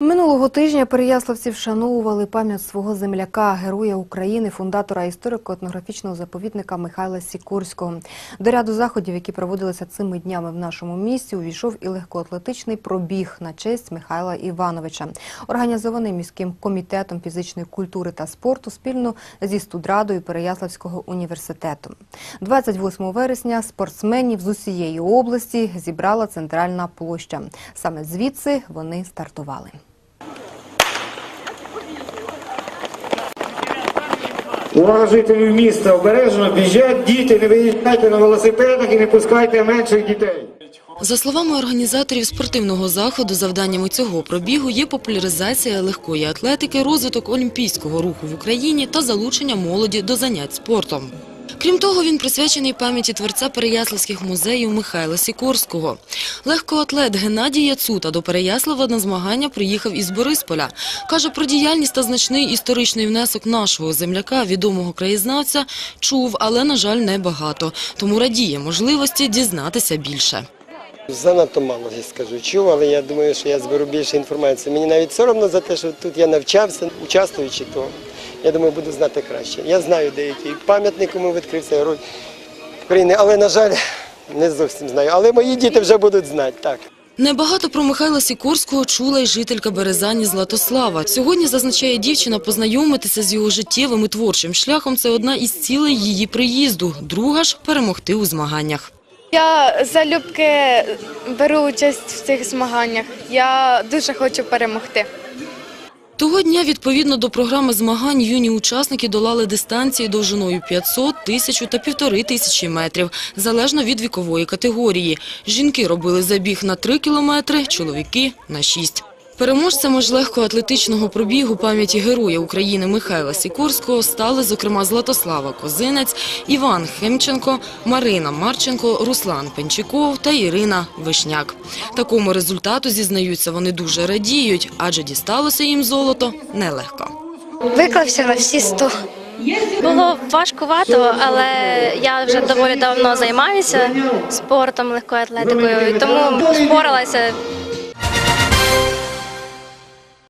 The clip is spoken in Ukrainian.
Минулого тижня переяславці вшановували пам'ять свого земляка, героя України, фундатора історико-етнографічного заповідника Михайла Сікорського. До ряду заходів, які проводилися цими днями в нашому місті, увійшов і легкоатлетичний пробіг на честь Михайла Івановича, організований міським комітетом фізичної культури та спорту спільно зі студрадою Переяславського університету. 28 вересня спортсменів з усієї області зібрала центральна площа. Саме звідси вони стартували. Увага жителів міста, обережно біжать діти, не виїжджайте на велосипедах і не пускайте менших дітей. За словами організаторів спортивного заходу, завданнями цього пробігу є популяризація легкої атлетики, розвиток олімпійського руху в Україні та залучення молоді до занять спортом. Крім того, він присвячений пам'яті творця Переяславських музеїв Михайла Сікорського. Легкоатлет Геннадій Яцута до Переяслава на змагання приїхав із Борисполя. Каже, про діяльність та значний історичний внесок нашого земляка, відомого краєзнавця, чув, але, на жаль, небагато. Тому радіє можливості дізнатися більше. Занадто мало, я скажу. Чув, але я думаю, що я зберу більше інформації. Мені навіть соромно за те, що тут я навчався, участвуючи, то я думаю, буду знати краще. Я знаю деякі пам'ятник, кому відкрився герой України, але, на жаль, не зовсім знаю. Але мої діти вже будуть знати, так. Небагато про Михайла Сікорського чула й жителька Березані Златослава. Сьогодні, зазначає дівчина, познайомитися з його життєвим і творчим шляхом – це одна із цілей її приїзду. Друга ж – перемогти у змаганнях. Я залюбки беру участь в цих змаганнях. Я дуже хочу перемогти. Того дня, відповідно до програми змагань, юні учасники долали дистанції довжиною 500, 1000 та 1500 метрів, залежно від вікової категорії. Жінки робили забіг на 3 кілометри, чоловіки – на 6. Переможцями ж легкоатлетичного пробігу пам'яті Героя України Михайла Сікорського стали, зокрема, Златослава Козинець, Іван Хемченко, Марина Марченко, Руслан Пенчиков та Ірина Вишняк. Такому результату, зізнаються, вони дуже радіють, адже дісталося їм золото нелегко. Виклався на всі сто. Було важкувато, але я вже доволі давно займаюся спортом, легкою атлетикою, тому впоралася